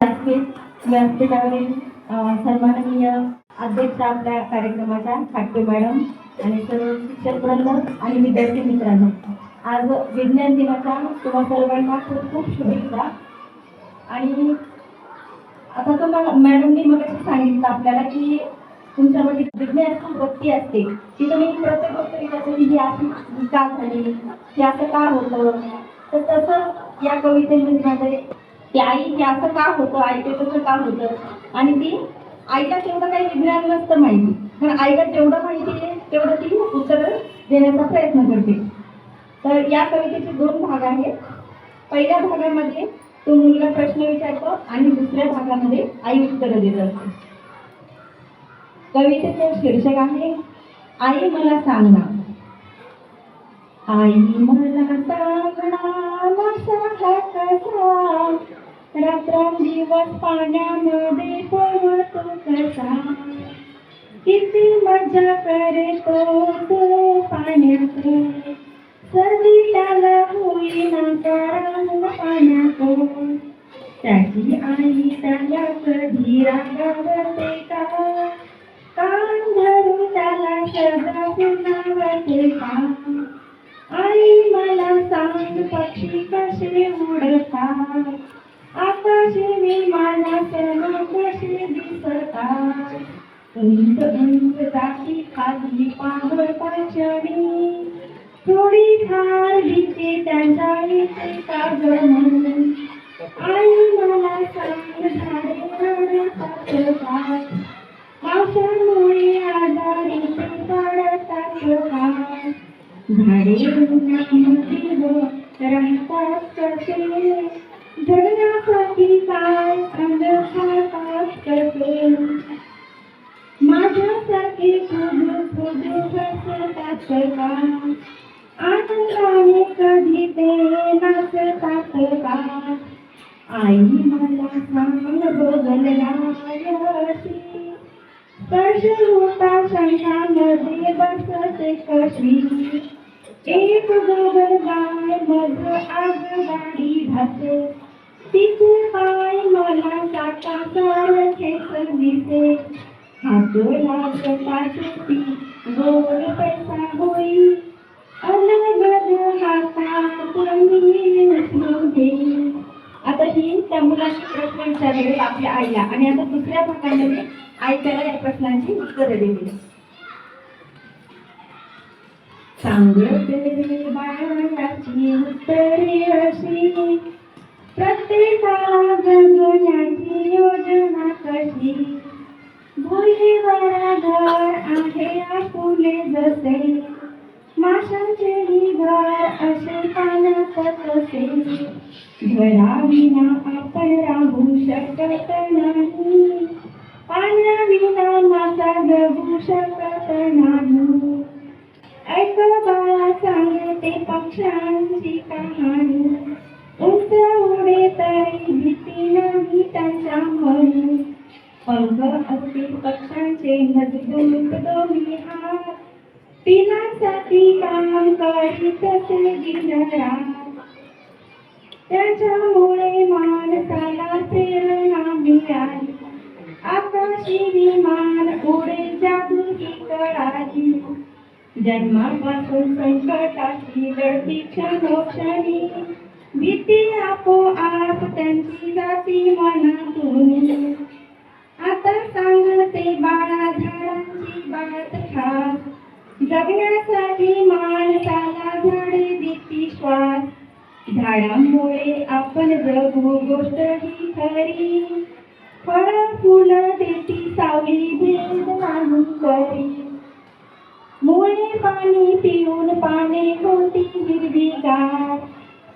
व्यासपीठ व्यासपीठावरील सन्माननीय अध्यक्ष आपल्या कार्यक्रमाच्या खाटके मॅडम आणि सर्व शिक्षक वृंद आणि विद्यार्थी मित्रांनो. आज विज्ञान दिनाच्या तुम्हा सर्वांना खूप खूप शुभेच्छा. आणि आता तुम्हाला मॅडमनी मग सांगितलं आपल्याला की तुमच्यामध्ये विज्ञान वृत्ती असते. की तुम्ही प्रत्येक गोष्ट ही अशी का झाली? हे असं का होतं? तर तसं या कवितेमध्ये माझं की आई हे असं का होतं? आई ते तसं का होतं? आणि ती आईला तेवढं काही विज्ञान नसतं माहिती. पण आईला जेवढं माहिती आहे तेवढं ती उत्तर देण्याचा प्रयत्न करते. तर या कवितेचे दोन भाग आहेत. पहिल्या भागामध्ये तो मुलगा प्रश्न विचारतो आणि दुसऱ्या भागामध्ये आई उत्तर देत असते. कवितेचे शीर्षक आहे आई मला सांग. ना आई मला सांगणार माझा रात्रंदिवस पाण्यामध्ये पोहतो कसा? किती मजा करतो तो पाण्यात सर्दी त्याला होईना कारण पाण्यात त्याची आई त्याला कधी रागावते का? कान धरून त्याला सदा पुन्हावते का? आई मला सांग पक्षी कसे उडतात? खाली पाहता क्षणी थोडी फार भीती त्यांच्या इथे कागद आई मला सांग झाडे रडतात का पावसामुळे आजारी ते पडतात का झाडे उन्हामध्ये राहतात कधी ते नसतात का आई मला सांग बघलला यशी स्पर्श होता शंखामध्ये बसते कशी. एक गोबर गाय मध आगगाडी धाते तिचे पाय मला टाटा सारखेच दिसे हातोला कपाशी गोल पैसा होई. आता ही त्या मुलाची प्रश्न विचारले आपल्या आईला. आणि आता दुसऱ्या भागामध्ये आई त्याला या प्रश्नांची उत्तर दिली. सांगते बाळाची उत्तरे अशी. प्रत्येकाला जगण्याची योजना कशी? भुईवर घर आहे आपुले जसे. माशांचेही घर असे पाण्यात तसे घराविना आपण राहू शकत नाही. पाण्याविना मासा जगू शकत नाही. ऐक बाळा सांगते पक्ष्यांची कहाणी. उंच उडे तरी भीती नाही त्यांच्या मनी पंख असतील पक्षांचे मजबूत काम करीत त्याच्यामुळे माणसाला प्रेरणा मिळाली आकाशी विमान उडे जादूची कळाली जन्मापासून संकटाची लढती क्षणोक्षणी भीती आपोआप त्यांची जाती मनातून आता सांगते बाळा झाडांची बात खास जगण्यासाठी माणसाला झाडे देती श्वास. झाडांमुळे आपण जगू गोष्ट ही खरी. फळ फुलं देती सावली भेद नाही करी मुळे पाणी पिऊन पाने होती हिरवीगार.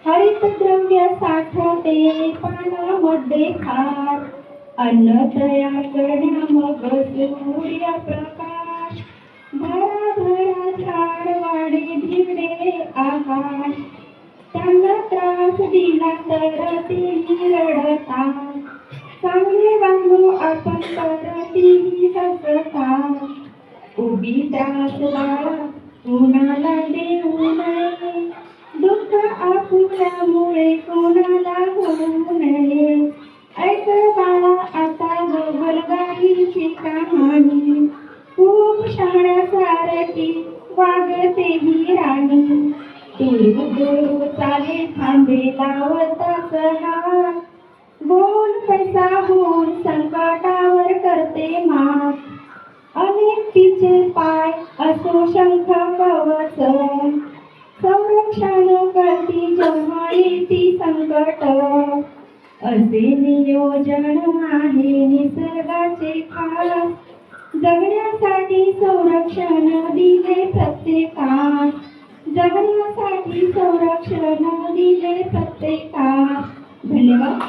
हरित द्रव्य साठवते पानामध्ये खार. अन्न तयार करण्या मग सूर्यप्रकाश भरा भरा झाड वाढे भिवडे आकाश त्रास दिला तर तेही रडतात चांगले वागू आपण तर उभी त्रास कोणाला देऊ नये. दुःख आपुल्यामुळे कोणाला होऊ नये. ऐक बाळा आता गोगलगाईची काम लावताच हात बोल पैसा होऊन संकटावर करते मात. अनेक तिचे पाय असो शंख कवच संरक्षण करती जेव्हा येती संकट. असे नियोजन आहे निसर्गाचे खास. जगण्यासाठी संरक्षण दिले प्रत्येकास. जगण्यासाठी संरक्षण दिले प्रत्येका. धन्यवाद.